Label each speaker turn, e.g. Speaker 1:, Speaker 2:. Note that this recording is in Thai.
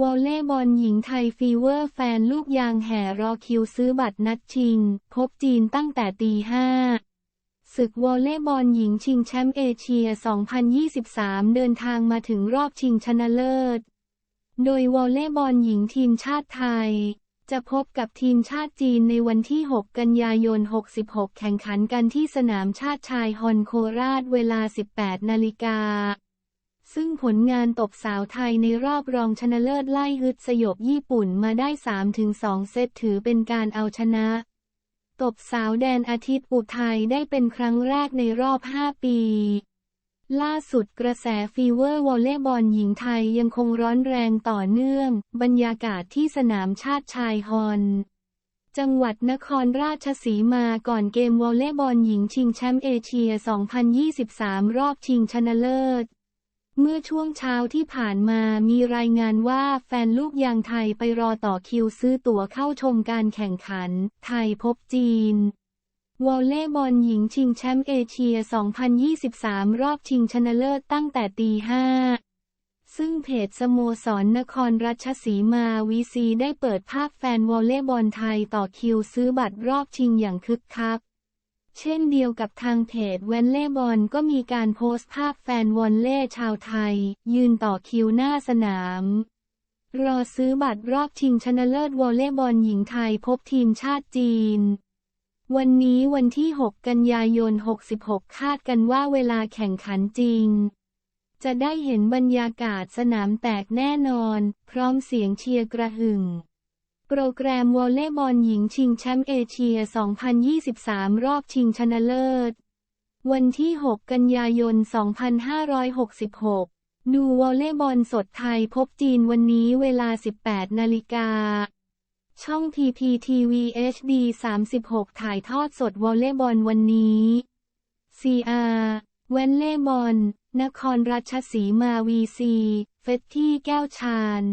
Speaker 1: วอลเล่บอลหญิงไทยฟีเวอร์แฟนลูกยางแห่รอคิวซื้อบัตรนัดชิง พบจีนตั้งแต่ตีห้าศึกวอลเล่บอลหญิงชิงแชมป์เอเชีย 2023 เดินทางมาถึงรอบชิงชนะเลิศ โดยวอลเล่บอลหญิงทีมชาติไทย จะพบกับทีมชาติจีนในวันที่ 6 กันยายน 66 แข่งขันกันที่สนามชาติชายฮอนโคราชเวลา 18 นาฬิกา ซึ่งผลงานตบสาวไทยในรอบรองชนะเลิศไล่ฮึดสยบญี่ปุ่นมาได้ 3-2 เซตถือเป็นการเอาชนะ ตบสาวแดนอาทิตย์อุทัยได้เป็นครั้งแรกในรอบ 5 ปี ล่าสุดกระแสฟีเวอร์วอลเลย์บอลหญิงไทยยังคงร้อนแรงต่อเนื่อง บรรยากาศที่สนามชาติชายฮอนจังหวัดนครราชสีมาก่อนเกมวอลเลย์บอลหญิงชิงแชมป์เอเชีย 2023 รอบชิงชนะเลิศ เมื่อช่วงเช้าที่ผ่านมามีรายงานว่าแฟนลูกยางไทยไปรอต่อคิวซื้อตั๋วเข้าชมการแข่งขัน ไทยพบจีน วอลเล่บอลหญิงชิงแชมป์เอเชีย 2023 รอบชิงชนะเลิศตั้งแต่ตีห้าซึ่งเพจสโมสรนนครราชสีมาวีซีได้เปิดภาพแฟนวอลเล่บอลไทยต่อคิวซื้อบัตรรอบชิงอย่างคึกคัก เช่นเดียวกับทางเพจแวนเล่บอลก็มีการโพสต์ภาพแฟนวอลเล่ชาวไทย ยืนต่อคิวหน้าสนาม รอซื้อบัตรรอบชิงชนะเลิศวอลเลย์บอลหญิงไทยพบทีมชาติจีน วันนี้วันที่ 6 กันยายน 66 คาดกันว่าเวลาแข่งขันจริง จะได้เห็นบรรยากาศสนามแตกแน่นอน พร้อมเสียงเชียร์กระหึ่ม โปรแกรมวอลเลย์บอลหญิงชิงแชมป์เอเชีย 2023 รอบชิงชนะเลิศ วันที่ 6 กันยายน 2566 ดูวอลเลย์บอลสดไทยพบจีนวันนี้เวลา 18 นาฬิกา ช่อง PPTV HD 36 ถ่ายทอดสดวอลเลย์บอลวันนี้ CR แวนเล่บอล นครราชสีมาวีซี เฟตที่แก้วชาญ